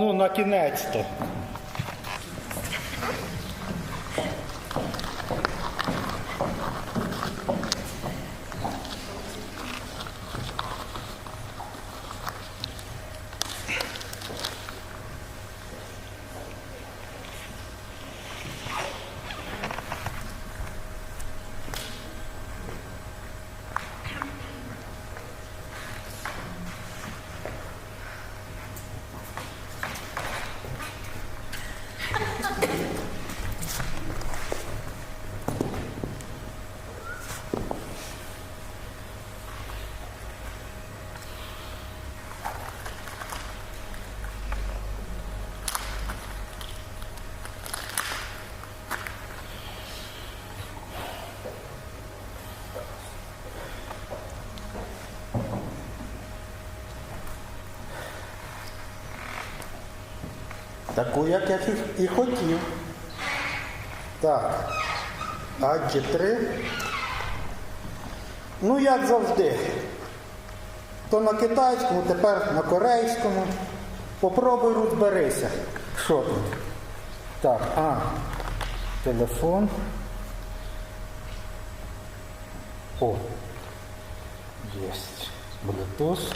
Ну, на кінець-то. Таку, як я і- хотів. Так. Аджі 3. Ну, як завжди. То на китайському, тепер на корейському. Попробуй розберися. Що тут? Так, а. Телефон. О. Єсть. Bluetooth.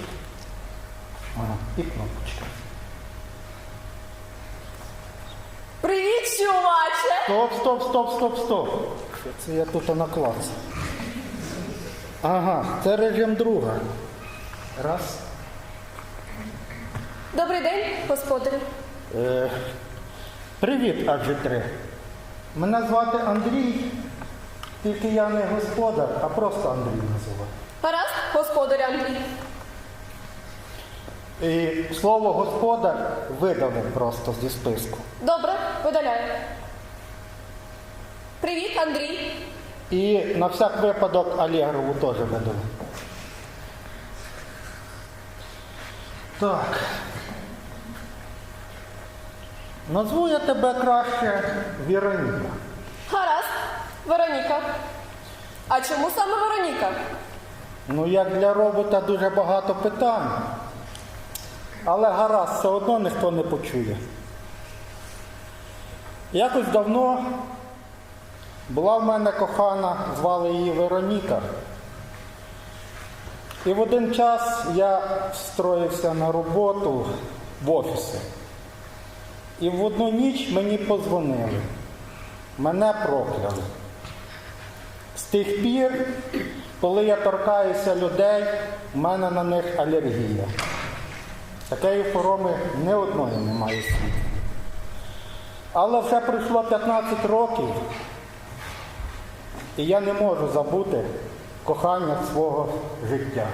Ага, і кнопочка. Привіт, чуваче! Стоп, стоп, стоп, стоп, стоп. Це я тут наклав? Ага, це режим друга. Раз. Добрий день, господарю. Е, привіт, Аджі-3. Мене звати Андрій, тільки я не господар, а просто Андрій називаю. Гаразд, господарю Андрій. І слово господар видали просто зі списку. Добре, видаляю. Привіт, Андрій. І на всяк випадок Алєгрову теж видали. Так. Назву я тебе краще Віроніка. Гаразд, Вероніка. А чому саме Вероніка? Ну, як для робота дуже багато питань. Але гаразд, все одно ніхто не почує. Якось давно була в мене кохана, звали її Вероніка. І в один час я встроївся на роботу в офісі. І в одну ніч мені подзвонили. Мене прокляли. З тих пір, коли я торкаюся людей, в мене на них алергія. Такої хвороби не одної немає в. Але вже пройшло 15 років, і я не можу забути кохання свого життя.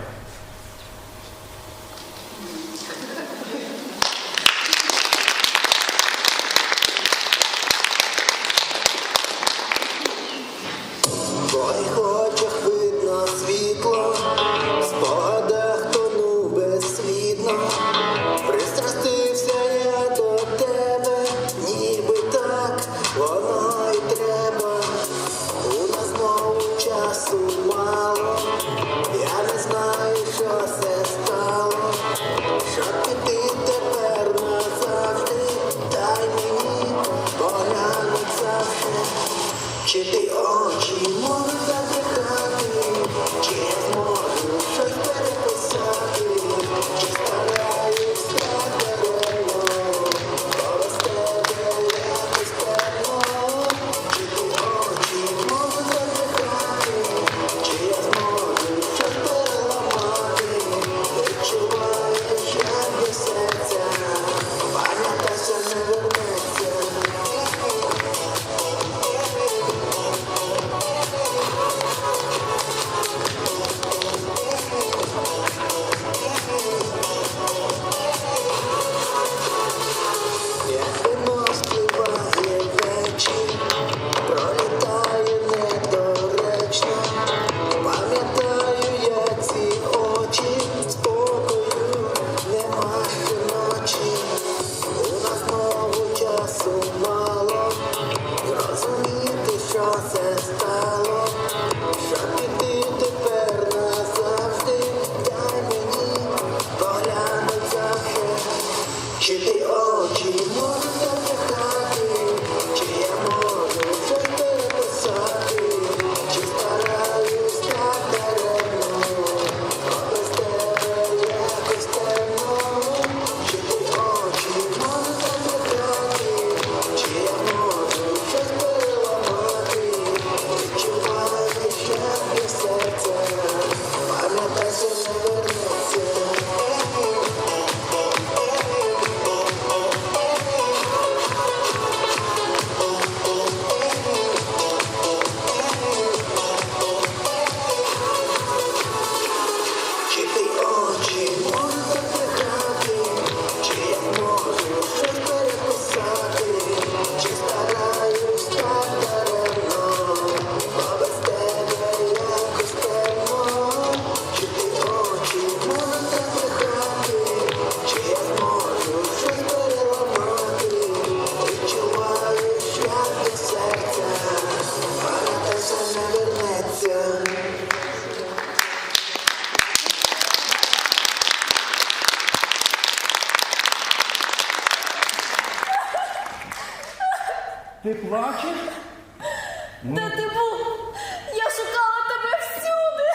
process, sister. Ти плачеш? Де ти був? Я шукала тебе всюди.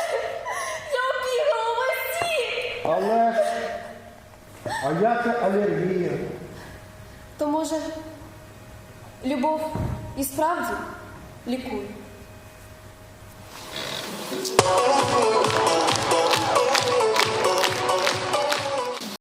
Я обігала весь світ. Але ж. А я це алергія. То може, любов і справді лікує.